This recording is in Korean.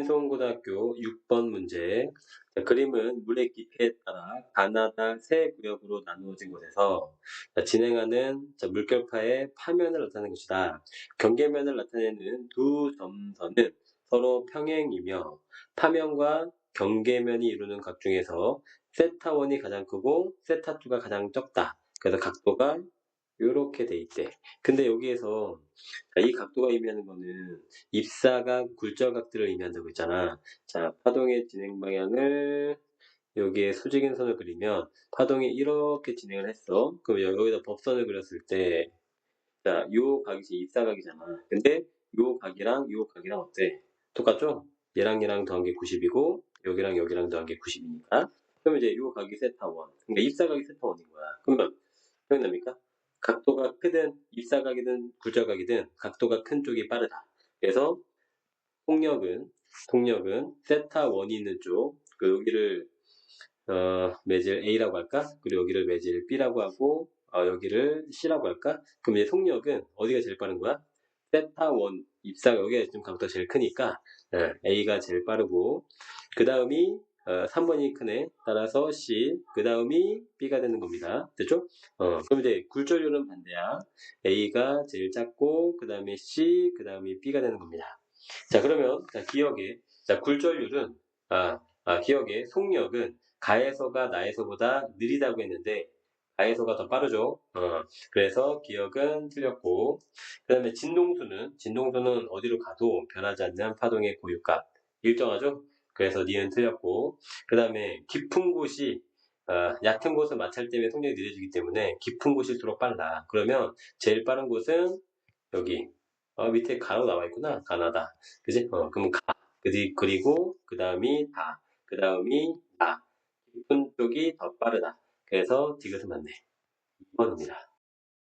신송고등학교 6번 문제. 자, 그림은 물의 깊이에 따라 가나다 세 구역으로 나누어진 곳에서 자, 진행하는 자, 물결파의 파면을 나타내는 것이다. 경계면을 나타내는 두 점선은 서로 평행이며 파면과 경계면이 이루는 각 중에서 세타1이 가장 크고 세타2가 가장 적다. 그래서 각도가 이렇게 돼 있대. 근데 여기에서 자, 이 각도가 의미하는 거는 입사각, 굴절각들을 의미한다고 했잖아. 자, 파동의 진행 방향을 여기에 수직인 선을 그리면 파동이 이렇게 진행을 했어. 그럼 여- 여기다 법선을 그렸을 때, 자, 요 각이 제 입사각이잖아. 근데 요 각이랑 요 각이랑 어때? 똑같죠? 얘랑 얘랑 더한 게 90이고 여기랑 여기랑 더한 게 90이니까. 그럼 이제 요 각이 세타1. 그러니까 입사각이 세타1인 거야. 그러면 기억납니까? 각도가 크든 입사각이든 굴절각이든 각도가 큰 쪽이 빠르다. 그래서 통력은 통력은 세타 1이 있는 쪽, 그 여기를 어, 매질 A라고 할까? 그리고 여기를 매질 B라고 하고 어, 여기를 C라고 할까? 그럼 이제 속력은 어디가 제일 빠른 거야? 세타 1 입사 여기가 좀 각도가 제일 크니까 예, A가 제일 빠르고 그 다음이 3번이 크네. 따라서 C, 그 다음이 B가 되는 겁니다. 됐죠? 어, 그럼 이제 굴절률은 반대야. A가 제일 작고, 그 다음에 C, 그 다음에 B가 되는 겁니다. 자, 그러면, 자, 기억에, 자, 굴절률은, 아, 아, 기억에, 속력은 가에서가 나에서보다 느리다고 했는데, 가에서가 더 빠르죠? 어, 그래서 기억은 틀렸고, 그 다음에 진동수는, 진동수는 어디로 가도 변하지 않는 파동의 고유값. 일정하죠? 그래서 니은 틀렸고, 그 다음에 깊은 곳이 어, 얕은 곳은 마찰 때문에 속력이 느려지기 때문에 깊은 곳일수록 빨라. 그러면 제일 빠른 곳은 여기 어, 밑에 가로 나와 있구나. 가나다. 그지? 어, 그럼 가. 그리고 그 다음이 다. 그 다음이 나. 깊은 쪽이 더 빠르다. 그래서 디귿은 맞네. 2번입니다.